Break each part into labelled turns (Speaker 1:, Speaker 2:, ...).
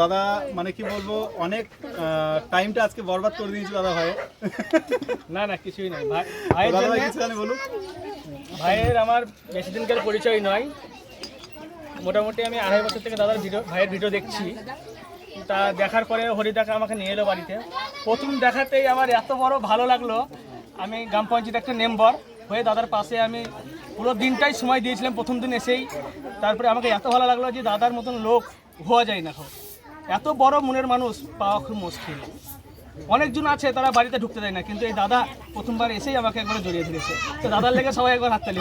Speaker 1: দাদা মানে কি বলব অনেক টাইমটা আজকে বরবাদ করে দিয়েছি দাদা ভাই
Speaker 2: না না কিছুই নাই ভাই
Speaker 1: দাদা ভাই কিছু জানি বলুন।
Speaker 2: ভাইয়ের আমার বেশি দিনকার পরিচয় নয়। মোটামুটি আমি আড়াই বছর থেকে দাদার ভিডিও ভাইয়ের ভিডিও দেখছি। তা দেখার পরে হরিদাকে আমাকে নিয়ে এলো বাড়িতে। প্রথম দেখাতেই আমার এত বড় ভালো লাগল। আমি গ্রাম পঞ্চায়েত একটা মেম্বার হয়ে দাদার পাশে আমি পুরো দিনটাই সময় দিয়েছিলাম প্রথম দিন এসেই। তারপরে আমাকে এত ভালো লাগল যে দাদার মতন লোক হওয়া যায় না এত বড় মনের মানুষ পাওয়া খুব মুশকিল। অনেকজন আছে তারা বাড়িতে ঢুকতে দেয় না কিন্তু এই দাদা প্রথমবার এসেই আমাকে একবার জড়িয়ে ধরেছে। তো দাদার লেগে সবাই একবার হাততালি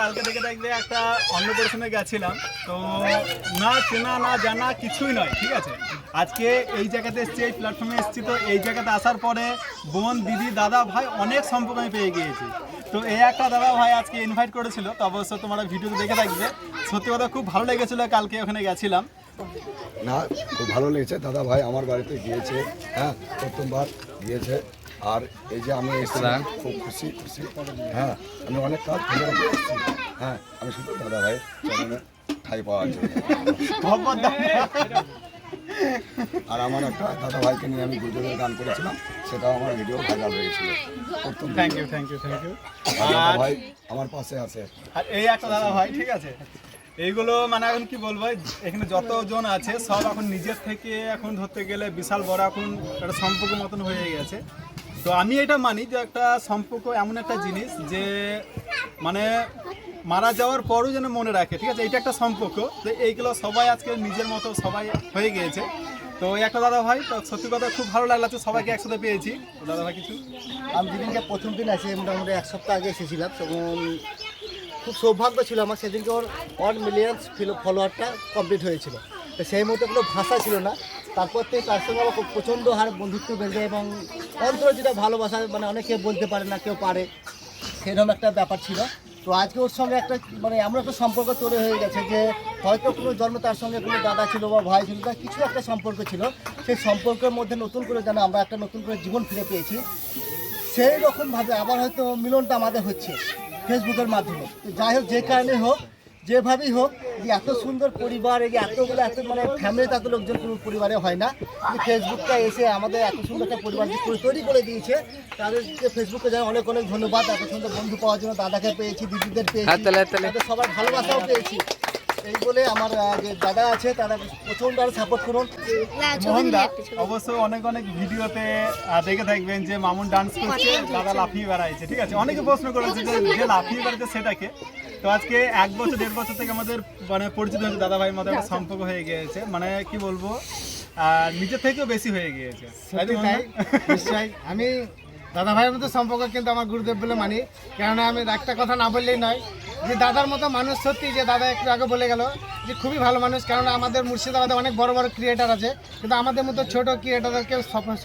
Speaker 1: কালকে থেকে দেখবে একটা অন্নপ্রাশনে গেছিলাম। তো না চেনা না জানা কিছুই নয় ঠিক আছে? আজকে এই জায়গাতে এসেছি এই প্ল্যাটফর্মে এসেছি। তো এই জায়গাতে আসার পরে বোন দিদি দাদা ভাই অনেক সম্পর্ক আমি পেয়ে গিয়েছি। তো এই একটা দাদা ভাই আজকে ইনভাইট করেছিল তো অবশ্য তোমরা ভিডিওতে দেখে থাকবে। সত্যি কথা খুব ভালো লেগেছিলো কালকে ওখানে গেছিলাম।
Speaker 3: না খুব ভালো লেগেছে। দাদা ভাই আমার বাড়িতে গিয়েছে হ্যাঁ প্রথমবার গিয়েছে। আর এই যে আমি এসেছিলাম খুব খুশি খুশি। হ্যাঁ আমি অনেক কাজ হ্যাঁ আমি শুধু দাদা ভাই ঠাই
Speaker 1: মোহাম্মদ দা-
Speaker 3: আর আমার একটা দাদা ভাইকে নিয়ে আমি গুরুদেবের গান করেছিলাম সেটাও আমার ভিডিও ভাইরাল হয়েছিল।
Speaker 1: Thank you thank you thank you
Speaker 3: দাদা ভাই আমার পাশে আছে।
Speaker 1: আর এই একটা দাদা ভাই ঠিক আছে? এইগুলো মানে এখন কি বলব এখানে যতজন আছে সব এখন নিজের থেকে এখন ধরতে গেলে বিশাল বড় এখন একটা সম্পর্ক মতন হয়ে গেছে। তো আমি এটা মানি যে একটা সম্পর্ক এমন একটা জিনিস যে মানে মারা যাওয়ার পরও যেন মনে রাখে, ঠিক আছে? এটা একটা সম্পর্ক। তো এইগুলো সবাই আজকে নিজের মতো সবাই হয়ে গিয়েছে। তো একটা দাদা ভাই, তো সত্যি কথা খুব ভালো লাগল, সবাইকে একসাথে পেয়েছি। দাদা ভাই, কিছু?
Speaker 4: আমি যেদিনকে প্রথম দিন আসি মোটামুটি এক সপ্তাহ আগে এসেছিলাম তখন খুব সৌভাগ্য ছিল আমার, সেদিনকে ওর ওয়ান মিলিয়ন ফলোয়ারটা কমপ্লিট হয়েছিল। তো সেই মুহূর্তে কোনো ভাষা ছিল না। তারপর থেকে তার সঙ্গে আমার প্রচণ্ড হারে বন্ধুত্ব বেড়ে এবং অন্তরে যেটা ভালোবাসা মানে অনেকে বলতে পারে না, কেউ পারে, সেরকম একটা ব্যাপার ছিল। তো আজকে ওর সঙ্গে একটা মানে এমন একটা সম্পর্ক তৈরি হয়ে গেছে যে হয়তো কোনো জন্ম তার সঙ্গে কোনো দাদা ছিল বা ভাই ছিল, তার কিছু একটা সম্পর্ক ছিল। সেই সম্পর্কের মধ্যে নতুন করে যেন আমরা একটা নতুন করে জীবন ফিরে পেয়েছি। সেই রকমভাবে আবার হয়তো মিলনটা আমাদের হচ্ছে ফেসবুকের মাধ্যমে। তো যাই হোক, যে কারণে হোক যেভাবেই হোক যে এত সুন্দর পরিবার এই যে এতগুলো এত মানে ফ্যামিলিতে এত লোকজন কোনো পরিবারে হয় না। যে ফেসবুকটা এসে আমাদের এত সুন্দর একটা পরিবার তৈরি করে দিয়েছে তাদেরকে ফেসবুকে যাই অনেক অনেক ধন্যবাদ। এত সুন্দর বন্ধু পাওয়ার জন্য দাদাকে পেয়েছি দিদিদের পেয়েছি তাদের সবার ভালোবাসাও পেয়েছি। এই বলে আমার যে দাদা আছে তারা প্রচণ্ড আরও সাপোর্ট করুন।
Speaker 1: মোহন দা অবশ্য অনেক অনেক ভিডিওতে দেখে থাকবেন যে মামুন ডান্স করছে দাদা লাফিয়ে বেড়াইছে ঠিক আছে? অনেকে প্রশ্ন করেছে যে যে লাফিয়ে বেড়াচ্ছে সেটাকে তো আজকে এক বছর দেড় বছর থেকে আমাদের মানে পরিচিত হয়েছে দাদা ভাইয়ের মধ্যে একটা সম্পর্ক হয়ে গিয়েছে। মানে কি বলব নিজের থেকেও বেশি হয়ে গিয়েছে?
Speaker 5: নিশ্চয়ই। আমি দাদা ভাইয়ের মতো সম্পর্ক কিন্তু আমার গুরুদেব বলে মানি। কেননা আমি একটা কথা না বললেই নয় যে দাদার মতো মানুষ সত্যি যে দাদা একটু আগে বলে গেল যে খুবই ভালো মানুষ, কেননা আমাদের মুর্শিদাবাদে অনেক বড় বড় ক্রিয়েটার আছে, কিন্তু আমাদের মতো ছোট ক্রিয়েটারদেরকে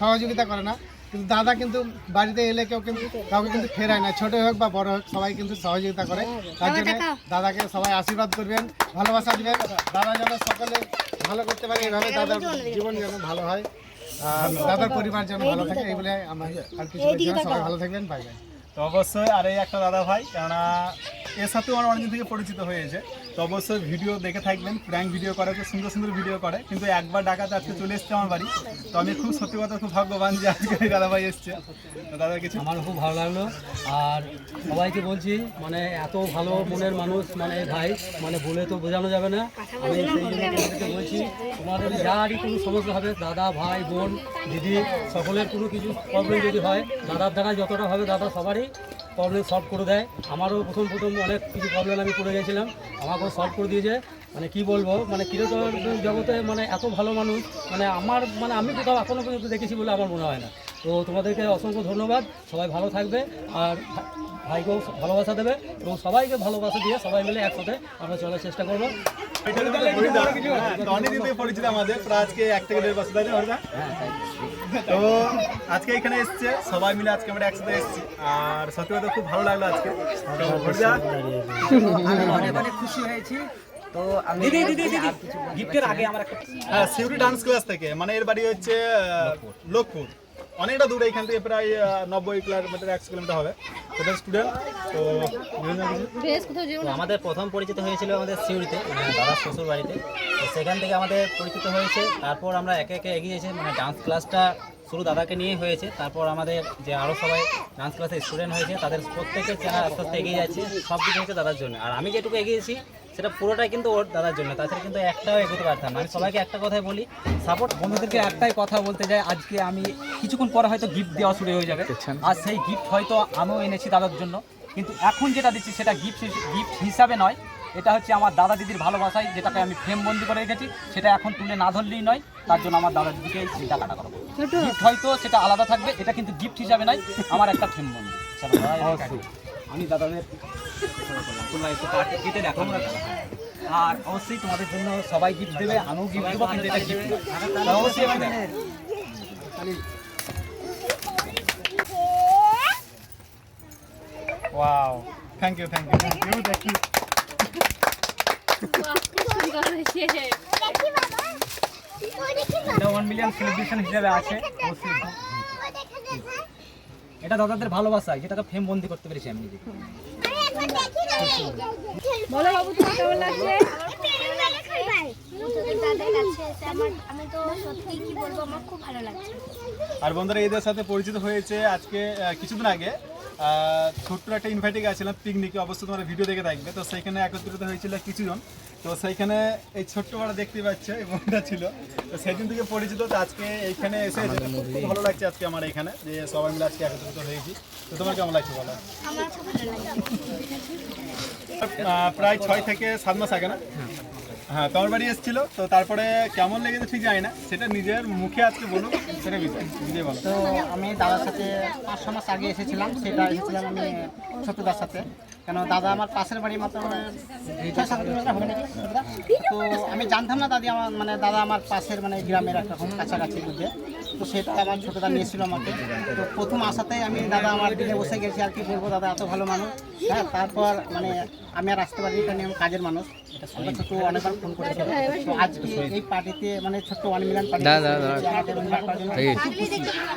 Speaker 5: সহযোগিতা করে না। কিন্তু দাদা কিন্তু বাড়িতে এলে কেউ কিন্তু কাউকে কিন্তু ফেরায় না ছোট হোক বা বড় হোক, সবাই কিন্তু সহযোগিতা করে। তার জন্য দাদাকে সবাই আশীর্বাদ করবেন, ভালোবাসা দিবেন। দাদা যেন সকলে ভালো করতে পারে এইভাবে দাদার জীবন যেন ভালো হয়, আর দাদার পরিবার যেন ভালো থাকে, এই বলে আমার আর কিছু সবাই ভালো থাকবেন বাই বাই
Speaker 1: তো অবশ্যই আর এই একটা দাদা ভাই, কেননা এর সাথেও আমার অনেকদিন থেকে পরিচিত হয়েছে। তো অবশ্যই ভিডিও দেখে থাকবেন প্র্যাঙ্ক ভিডিও করে খুব সুন্দর সুন্দর ভিডিও করে। কিন্তু একবার ডাকাতে আজকে চলে এসছে আমার বাড়ি। তো আমি খুব সত্যি কথা, খুব ভাগ্যবান যে আজকে দাদা ভাই এসছে। তো দাদা, কিছু?
Speaker 6: আমার খুব ভালো লাগল। আর সবাইকে বলছি মানে এত ভালো মনের মানুষ মানে ভাই মানে বলে তো বোঝানো যাবে না। আমি বলছি, তোমাদের যারই কোনো সমস্যা হবে, দাদা, ভাই, বোন, দিদি, সকলের কোনো কিছু প্রবলেম যদি হয়, দাদার দ্বারা যতটা হবে দাদা সবারই। প্রবলেম সলভ করে দেয়। আমারও প্রথম প্রথম অনেক কিছু প্রবলেম আমি করে গেছিলাম। আমাকেও সলভ করে দিয়েছে। মানে কি বলব? মানে কীরকম জগতে মানে এত ভালো মানুষ মানে আমার মানে আমি কোথাও এখনও পর্যন্ত দেখেছি বলে আমার মনে হয় না। তো তোমাদেরকে অসংখ্য ধন্যবাদ। সবাই ভালো থাকবে আর ভাইকেও ভালোবাসা দেবে এবং সবাইকে ভালোবাসা দিয়ে সবাই মিলে একসাথে আমরা চলার চেষ্টা করব।
Speaker 1: তো অনেকদিন থেকে পরিচিত আমাদের প্রায় আজকে এক থেকে দেড় বছর তো আজকে এখানে এসছে সবাই মিলে আজকে আমরা একসাথে এসেছি। আর সত্যি কথা খুব ভালো লাগল আজকে। তো হরিদা
Speaker 7: অনেক অনেক খুশি হয়েছি। তো আমি দিদি দিদি দিদি। গিফটের আগে আমার একটা
Speaker 1: হ্যাঁ সিউরি ডান্স ক্লাস থেকে। মানে এর বাড়ি হচ্ছে লোকপুর। অনেকটা দূরে এখান থেকে প্রায় নব্বই কিলোমিটার একশো কিলোমিটার হবে। সেটা স্টুডেন্ট তো
Speaker 8: আমাদের প্রথম পরিচিত হয়েছিল আমাদের সিউড়িতে মানে দাদার শ্বশুর বাড়িতে। তো সেখান থেকে আমাদের পরিচিত হয়েছে। তারপর আমরা একে একে এগিয়েছি মানে ডান্স ক্লাসটা শুরু দাদাকে নিয়েই হয়েছে। তারপর আমাদের যে আরও সবাই ডান্স ক্লাসে স্টুডেন্ট হয়েছে তাদের প্রত্যেকের চেনা আস্তে আস্তে এগিয়ে যাচ্ছে সব কিছু হয়েছে দাদার জন্য। আর আমি যেটুকু এগিয়েছি সেটা পুরোটাই কিন্তু ওর দাদার জন্য তাছাড়া কিন্তু একটাও এগোতে পারতাম না। আমি সবাইকে একটা কথাই বলি সাপোর্ট
Speaker 7: বন্ধুদেরকে একটাই কথা বলতে যাই আজকে আমি কিছুক্ষণ পরে হয়তো গিফট দেওয়া শুরু হয়ে যাবে। আর সেই গিফট হয়তো আমিও এনেছি দাদার জন্য। কিন্তু এখন যেটা দিচ্ছি সেটা গিফট গিফট হিসাবে নয়। এটা হচ্ছে আমার দাদা দিদির ভালোবাসায় যেটাকে আমি ফ্রেম বন্দি করে রেখেছি। সেটা এখন তুলে না ধরলেই নয় তার জন্য আমার দাদা দিদিকে এই টাকাটা করব। গিফট হয়তো সেটা আলাদা থাকবে এটা কিন্তু গিফট হিসাবে নয় আমার একটা ফ্রেম বন্দি আমি দাদাদের তোমরা একটু কাট কেটে দেখো আর অবশ্যই তোমাদের জন্য সবাই গিফট দেবে আমিও গিফট দেবো কিন্তু এটা গিফট অবশ্যই।
Speaker 1: Wow thank you thank you thank you thank you
Speaker 7: এটা ওয়ান মিলিয়ন সেলিব্রেশন হিসেবে আছে অবশ্যই। এটা দাদাদের ভালোবাসা যেটাকে ফেম বন্দি করতে পেরেছি আমি নিজে
Speaker 9: বলো বাবু তোমার কেমন লাগছে? দাদার কাছে এসে আমার আমি তো সত্যি কি বলব আমার খুব ভালো লাগছে
Speaker 1: আর বন্ধুরা এদের সাথে পরিচিত হয়েছে আজকে কিছুদিন আগে ছোট্ট একটা ইনভাইটে গেছিলাম পিকনিকে অবশ্যই তোমার ভিডিও দেখে থাকবে। তো সেইখানে একত্রিত হয়েছিল কিছুজন। তো সেইখানে এই ছোট্ট বড় দেখতে পাচ্ছে এই বোনটা ছিল। তো সেদিন থেকে পরিচিত তো আজকে এইখানে এসে খুব ভালো লাগছে আজকে আমার এখানে যে সবাই মিলে আজকে একত্রিত হয়েছি। তো তোমার কেমন লাগছে বলো?
Speaker 9: আমার খুব ভালো লাগছে।
Speaker 1: আহ, প্রায় ছয় থেকে সাত মাস আগে না? হ্যাঁ তোমার বাড়ি এসেছিল, তো তারপরে কেমন লেগেছে ঠিক জানি না, সেটা নিজের মুখে আজকে বলুন সেটা বিজয় বিজয় বলো।
Speaker 10: তো আমি দাদার সাথে পাঁচ ছ মাস আগে এসেছিলাম, সেটা এসেছিলাম আমি ছোটদার সাথে। কেন, দাদা আমার পাশের বাড়ি মাত্র নাকি? তো আমি জানতাম না দাদি আমার মানে দাদা আমার পাশের মানে গ্রামের একটা কাছাকাছি বুঝে। তো সেটা আমার ছোটদা নিয়েছিল আমাকে। তো প্রথম আসাতেই আমি দাদা আমার দিকে বসে গেছি আর কি বলব, দাদা এত ভালো মানুষ। হ্যাঁ তারপর মানে আমি আর আসতে পারিনি, কারণ আমি কাজের মানুষ। আমরা ছোট অনেকবার ফোন করেছিল তো আজকে এই পার্টিতে মানে ছোট্ট ওয়ান মিলিয়ন পার্টি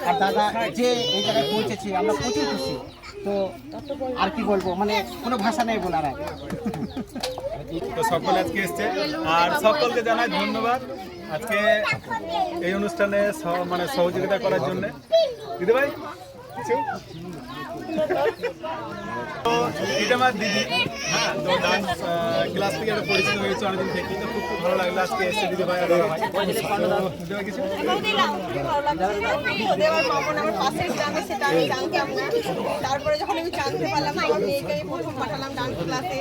Speaker 10: আর দাদা যে এই জায়গায় পৌঁছেছি আমরা প্রচুর খুশি। তো আর কি বলব মানে কোনো ভাষা নেই বলার
Speaker 1: তো সকলে আজকে এসছে। আর সকলকে জানাই ধন্যবাদ আজকে এই অনুষ্ঠানে সহ- মানে সহযোগিতা করার জন্য। দিদি ভাই কিছু? তো এটা আমার দিদি। হ্যাঁ ক্লাস থেকে একটা পরিচিত হয়েছে অনেকদিন থেকে তো খুব খুব ভালো লাগল আজকে এসছে দিদি ভাই আর ভাই কিছু
Speaker 11: দেওয়ার মামন আমার পাশের গ্রামে সেটা আমি জানতাম না তারপরে যখন আমি জানতে পারলাম আমার মেয়েকে প্রথম পাঠালাম ডান্স ক্লাসে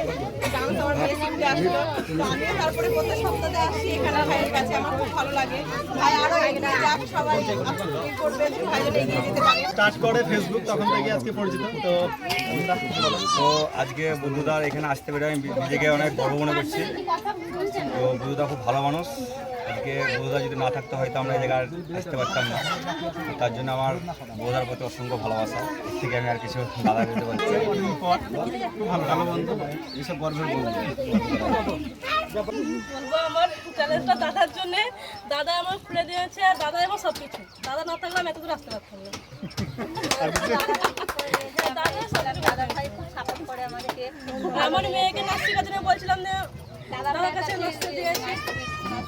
Speaker 11: ডান্স আমার মেয়ে শিখতে আসলো। তো আমিও তারপরে প্রতি সপ্তাহে আসি এখানে ভাইয়ের কাছে আমার খুব ভালো লাগে। ভাই আরও এগিয়ে যাক সবাই করবে ভাই যেন এগিয়ে যেতে পারে।
Speaker 1: স্টার্ট করে ফেসবুক তখন থেকে আজকে পরিচিত। তো।
Speaker 3: তো আজকে বন্ধুদার এখানে আসতে পেরে আমি নিজেকে অনেক গর্ব মনে করছি। তো বন্ধুদা খুব ভালো মানুষ। আজকে বন্ধুদা যদি না থাকতে হয় তো আমরা এই জায়গায় আসতে পারতাম না। তার জন্য আমার বন্ধুদার প্রতি অসংখ্য ভালোবাসা। এর থেকে আমি আর কিছু দাদা দিতে পারছি
Speaker 1: অনেকদিন পর খুব ভালো ভালো বন্ধু এইসব গর্বের
Speaker 11: বলব আমার চ্যালেঞ্জটা দাদার জন্য। দাদা আমার খুলে দিয়েছে আর দাদা আমার সব কিছু দাদা না থাকলে আমি এতদূর আসতে পারতাম না। আমার মেয়েকে শেখার বলছিলাম যে দাদার কাছে নাচ দিয়েছি। আমার।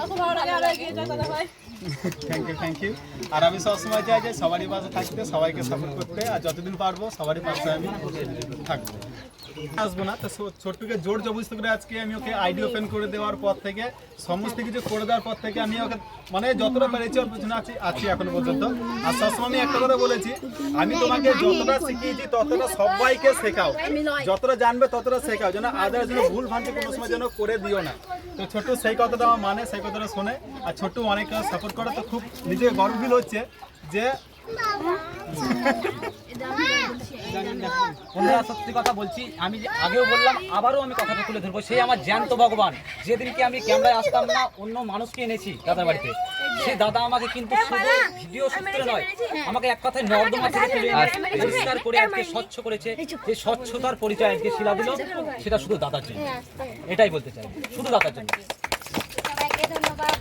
Speaker 11: খুব ভালো লাগে আরও এগিয়ে যাও দাদা
Speaker 1: থ্যাংক ইউ থ্যাংক ইউ আর আমি সবসময় চাই যে সবারই পাশে থাকতে সবাইকে সাপোর্ট করতে আর যতদিন পারব সবারই পাশে আমি থাকব। আসব না। তো ছোট্টুকে জোর জবরদস্তি করে আজকে আমি ওকে আইডি ওপেন করে দেওয়ার পর থেকে, সমস্ত কিছু করে দেওয়ার পর থেকে আমি ওকে মানে যতটা পেরেছি ওর পেছনে আছি আছি এখনও পর্যন্ত। আর সবসময় আমি একটা কথা বলেছি, আমি তোমাকে যতটা শিখিয়েছি ততটা সবাইকে শেখাও। যতটা জানবে ততটা শেখাও, যেন আদার যেন ভুল ভ্রান্তি কোনো সময় যেন করে দিও না। তো ছোট্ট সেই কথাটা আমার মানে সেই কথাটা শোনে। আর ছোট্ট অনেক সাপোর্ট করে, তো খুব নিজেকে গর্ব ফিল হচ্ছে যে
Speaker 7: বন্ধুরা সত্যি কথা বলছি আমি যে আগেও বললাম আবারও আমি কথাটা তুলে ধরবো। সেই আমার জ্যান্ত ভগবান যেদিনকে আমি ক্যামেরায় আসতাম না অন্য মানুষকে এনেছি দাদার বাড়িতে। সেই দাদা আমাকে কিন্তু শুধু ভিডিও সূত্রে নয় আমাকে এক কথায় নর্দমা থেকে তুলে পরিষ্কার করে আজকে স্বচ্ছ করেছে। যে স্বচ্ছতার পরিচয় আজকে শিলা দিল সেটা শুধু দাদার জন্য। এটাই বলতে চাই। শুধু দাদার জন্য।
Speaker 9: সবাইকে ধন্যবাদ।